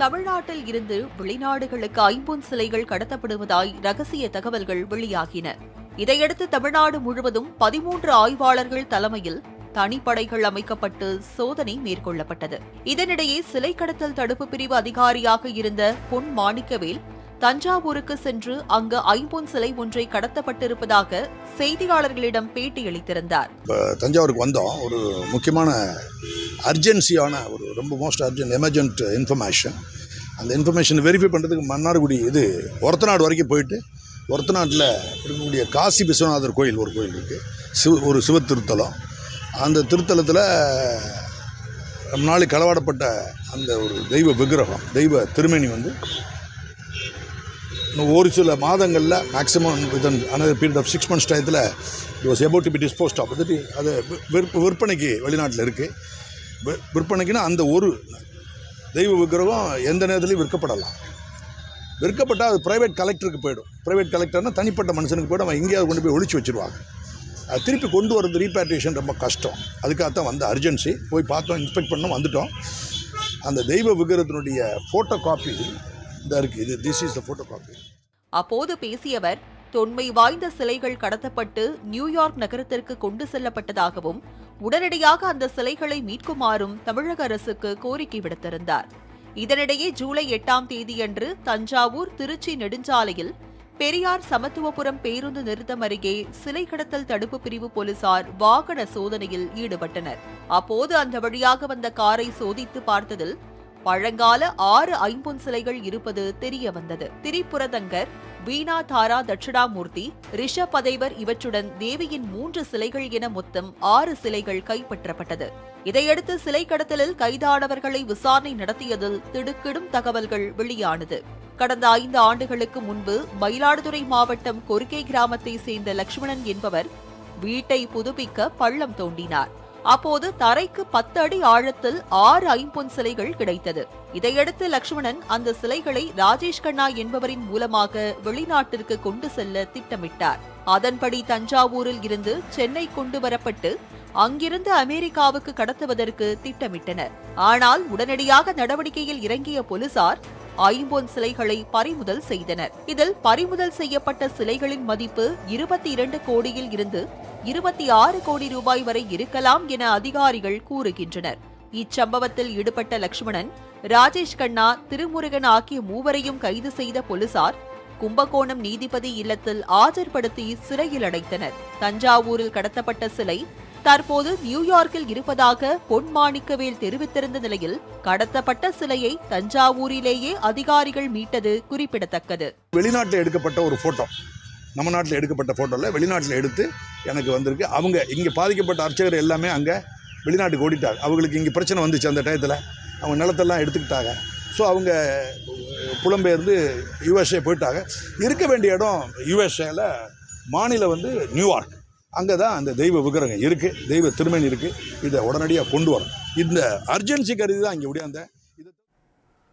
தமிழ்நாட்டில் இருந்து வெளிநாடுகளுக்கு ஐம்பொன் சிலைகள் கடத்தப்படுவதாய் ரகசிய தகவல்கள் வெளியாகின. இதையடுத்து தமிழ்நாடு முழுவதும் பதிமூன்று ஆய்வாளர்கள் தலைமையில் தனிப்படைகள் அமைக்கப்பட்டு சோதனை மேற்கொள்ளப்பட்டது. இதனிடையே சிலை கடத்தல் தடுப்பு பிரிவு அதிகாரியாக இருந்த பொன் மாணிக்கவேல் தஞ்சாவூருக்கு சென்று அங்கு ஐம்பொன் சிலை ஒன்றை கடத்தப்பட்டிருப்பதாக செய்தியாளர்களிடம் பேட்டியளித்திருந்தார். தஞ்சாவூருக்கு வந்தோம். ஒரு முக்கியமான அர்ஜென்சியான ஒரு ரொம்ப மோஸ்ட் அர்ஜென்ட் எமர்ஜென்ட் இன்ஃபர்மேஷன் அந்த இன்ஃபர்மேஷன் வெரிஃபை பண்ணுறதுக்கு மன்னார்குடி இது ஒரத்தநாடு வரைக்கும் போயிட்டு ஒரத்தநாட்டில் இருக்கக்கூடிய காசி விஸ்வநாதர் கோயில் ஒரு கோயில் இருக்குது சிவ ஒரு சிவ திருத்தலம். அந்த திருத்தலத்தில் ரொம்ப நாளைக்கு களவாடப்பட்ட அந்த ஒரு தெய்வ விக்கிரகம் தெய்வ திருமணி வந்து இன்னும் ஒரு சில மாதங்களில் maximum within another period of six months டயத்தில் it was about to be disposed of அது அது விற்ப விற்பனைக்கு வெளிநாட்டில் இருக்குது விற்பனைக்குன்னா அந்த ஒரு தெய்வ விக்கிரகம் எந்த நேரத்துலையும் விற்கப்படலாம். விற்கப்பட்டால் அது ப்ரைவேட் கலெக்டருக்கு போயிடும். ப்ரைவேட் கலெக்டர்னால் தனிப்பட்ட மனுஷனுக்கு போய்டும். அவன் எங்கேயாவது கொண்டு போய் ஒழிச்சு வச்சுருவாங்க. அது திருப்பி கொண்டு வரது ரீபேட்ரியேஷன் ரொம்ப கஷ்டம். அதுக்காகத்தான் வந்த அர்ஜென்சி போய் பார்த்தோம் இன்ஸ்பெக்ட் பண்ணோம் வந்துட்டோம். அந்த தெய்வ விக்கிரத்தினுடைய ஃபோட்டோ காப்பி இந்த இருக்குது இது this is the photo copy அப்போது பேசியவர் தொன்மை வாய்ந்த சிலைகள் கடத்தப்பட்டு நியூயார்க் நகரத்திற்கு கொண்டு செல்லப்பட்டதாகவும் உடனடியாக அந்த சிலைகளை மீட்குமாறும் தமிழக அரசுக்கு கோரிக்கை விடுத்திருந்தார். இதனிடையே ஜூலை எட்டாம் தேதியன்று தஞ்சாவூர் திருச்சி நெடுஞ்சாலையில் பெரியார் சமத்துவபுரம் பேருந்து நிறுத்தம் அருகே சிலை கடத்தல் தடுப்பு பிரிவு போலீசார் வாகன சோதனையில் ஈடுபட்டனர். அப்போது அந்த வழியாக வந்த காரை சோதித்து பார்த்ததில் பழங்கால ஆறு ஐம்பொன் சிலைகள் இருப்பது தெரிய வந்தது திரிபுரதங்கர் வீணா தாரா தட்சிணாமூர்த்தி ரிஷபதைவர் இவற்றுடன் தேவியின் மூன்று சிலைகள் என மொத்தம் ஆறு சிலைகள் கைப்பற்றப்பட்டது. இதையடுத்து சிலை கடத்தலில் கைதானவர்களை விசாரணை நடத்தியதில் திடுக்கிடும் தகவல்கள் வெளியானது. கடந்த ஐந்து ஆண்டுகளுக்கு முன்பு மயிலாடுதுறை மாவட்டம் கொருக்கை கிராமத்தை சேர்ந்த லட்சுமணன் என்பவர் வீட்டை புதுப்பிக்க பள்ளம் தோண்டினார். அப்போது தரைக்கு பத்து அடி ஆழத்தில் ஆறு ஐம்பொன் சிலைகள் கிடைத்தது. இதையடுத்து லக்ஷ்மணன் அந்த சிலைகளை ராஜேஷ் கண்ணா என்பவரின் மூலமாக வெளிநாட்டிற்கு கொண்டு செல்ல திட்டமிட்டார். அதன்படி தஞ்சாவூரில் இருந்து சென்னை கொண்டு வரப்பட்டு அங்கிருந்து அமெரிக்காவுக்கு கடத்துவதற்கு திட்டமிட்டனர். ஆனால் உடனடியாக நடவடிக்கையில் இறங்கிய போலீசார் ஐம்பொன் சிலைகளை பறிமுதல் செய்தனர். இதில் பறிமுதல் செய்யப்பட்ட சிலைகளின் மதிப்பு இருபத்தி இரண்டு கோடியில் இருந்து இருபத்தி ஆறு கோடி ரூபாய் வரை இருக்கலாம் என அதிகாரிகள் கூறுகின்றனர். இச்சம்பவத்தில் ஈடுபட்ட லட்சுமணன் ராஜேஷ் கண்ணா திருமுருகன் ஆகிய மூவரையும் கைது செய்த போலீசார் கும்பகோணம் நீதிபதி இல்லத்தில் ஆஜர்படுத்தி சிறையில் அடைத்தனர். தஞ்சாவூரில் கடத்தப்பட்ட சிலை தற்போது நியூயார்க்கில் இருப்பதாக பொன் மாணிக்கவேல் தெரிவித்திருந்த நிலையில் கடத்தப்பட்ட சிலையை தஞ்சாவூரிலேயே அதிகாரிகள் மீட்டது குறிப்பிடத்தக்கது. வெளிநாட்டில் எடுக்கப்பட்ட ஒரு ஃபோட்டோ நம்ம நாட்டில் எடுக்கப்பட்ட ஃபோட்டோவில் வெளிநாட்டில் எடுத்து எனக்கு வந்திருக்கு. அவங்க இங்கே பாதிக்கப்பட்ட அர்ச்சகர் எல்லாமே அங்கே வெளிநாட்டுக்கு ஓடிட்டாங்க. அவங்களுக்கு இங்கே பிரச்சனை வந்துச்சு அந்த டயத்தில். அவங்க நிலத்தெல்லாம் எடுத்துக்கிட்டாங்க. ஸோ அவங்க புலம்பெயர்ந்து யுஎஸ்ஏ போயிட்டாங்க. இருக்க வேண்டிய இடம் யுஎஸ்ஏல மாநிலம் வந்து நியூயார்க். அங்கே தான் அந்த தெய்வ விக்கிரகம் இருக்குது தெய்வ திருமணி இருக்குது இதை உடனடியாக கொண்டு வரணும். இந்த அர்ஜென்சி கருதி தான் இங்கே அந்த